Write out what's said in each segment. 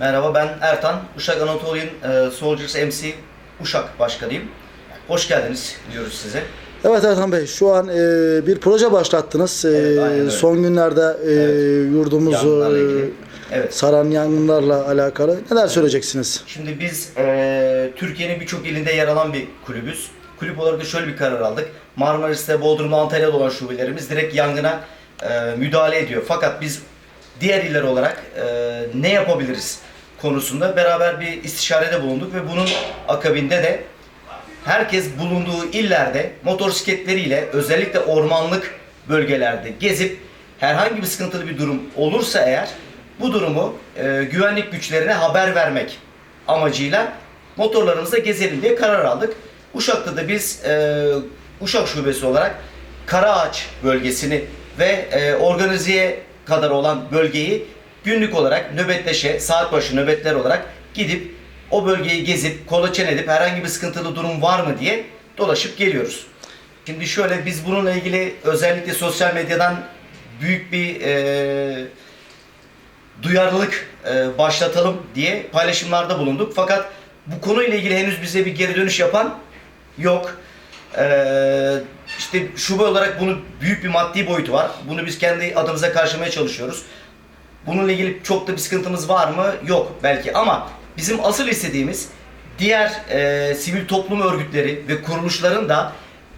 Merhaba ben Ertan. Uşak Anatolian e, Soldiers MC Uşak Başkanıyım. Hoş geldiniz diyoruz size. Evet Ertan Bey, şu an e, bir proje başlattınız. E, Evet, aynen öyle. son günlerde e, yurdumuzu Yangınlarla e, ilgili. Evet. saran yangınlarla alakalı neler söyleyeceksiniz? Şimdi biz e, Türkiye'nin birçok ilinde yer alan bir kulübüz. Kulüp olarak da şöyle bir karar aldık. Marmaris'te, Bodrum'da, Antalya'da olan şubelerimiz direkt yangına e, müdahale ediyor. Fakat biz diğer iller olarak e, ne yapabiliriz konusunda beraber bir istişarede bulunduk ve bunun akabinde de herkes bulunduğu illerde motosikletleriyle özellikle ormanlık bölgelerde gezip herhangi bir sıkıntılı bir durum olursa eğer bu durumu e, güvenlik güçlerine haber vermek amacıyla motorlarımızla gezelim diye karar aldık. Uşak'ta da biz e, Uşak Şubesi olarak Karaağaç bölgesini ve e, organizeye kadar olan bölgeyi günlük olarak nöbetleşe, saat başı nöbetler olarak gidip o bölgeyi gezip kolaçan edip herhangi bir sıkıntılı durum var mı diye dolaşıp geliyoruz. Şimdi şöyle biz bununla ilgili özellikle sosyal medyadan büyük bir e, duyarlılık e, başlatalım diye paylaşımlarda bulunduk. Fakat bu konuyla ilgili henüz bize bir geri dönüş yapan yok. E, işte şube olarak bunun büyük bir maddi boyutu var. Bunu biz kendi adımıza karşılamaya çalışıyoruz. Bununla ilgili çok da bir sıkıntımız var mı? Yok belki ama bizim asıl istediğimiz diğer e, sivil toplum örgütleri ve kuruluşların da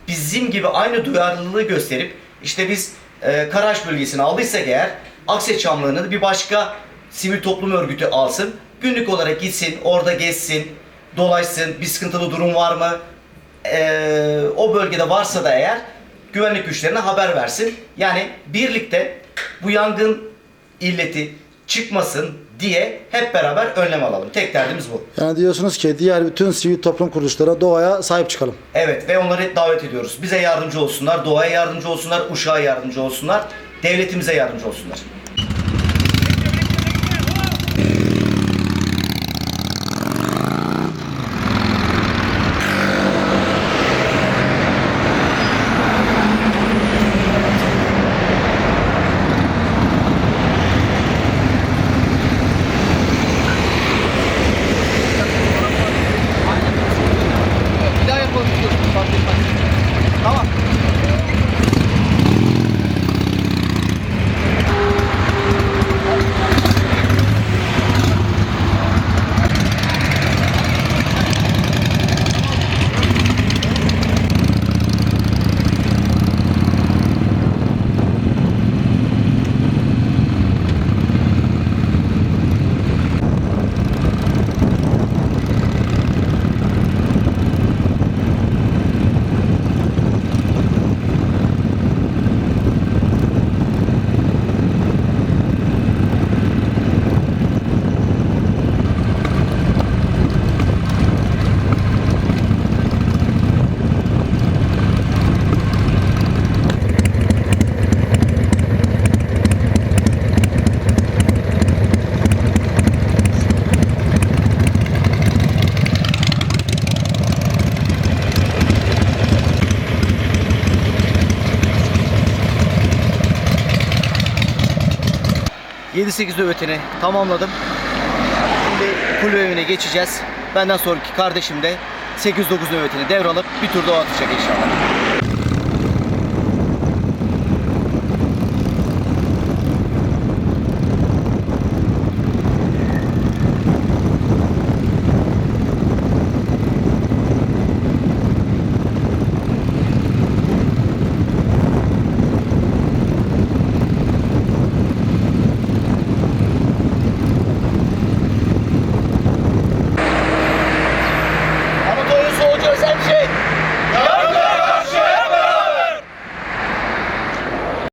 bizim gibi aynı duyarlılığı gösterip işte biz e, Karaş bölgesini aldıysak eğer Akse Çamlığı'nı bir başka sivil toplum örgütü alsın. Günlük olarak gitsin, orada gezsin, dolaşsın, bir sıkıntılı durum var mı? E, o bölgede varsa da eğer güvenlik güçlerine haber versin. Yani birlikte bu yangın illeti çıkmasın diye hep beraber önlem alalım. Tek derdimiz bu. Yani diyorsunuz ki diğer bütün sivil toplum kuruluşları doğaya sahip çıkalım. Evet ve onları davet ediyoruz. Bize yardımcı olsunlar, doğaya yardımcı olsunlar, uşağa yardımcı olsunlar, devletimize yardımcı olsunlar. 7-8 nöbetini tamamladım. Şimdi kulübe evine geçeceğiz. Benden sonraki kardeşim de 8-9 nöbetini devralıp bir tur daha atacak inşallah.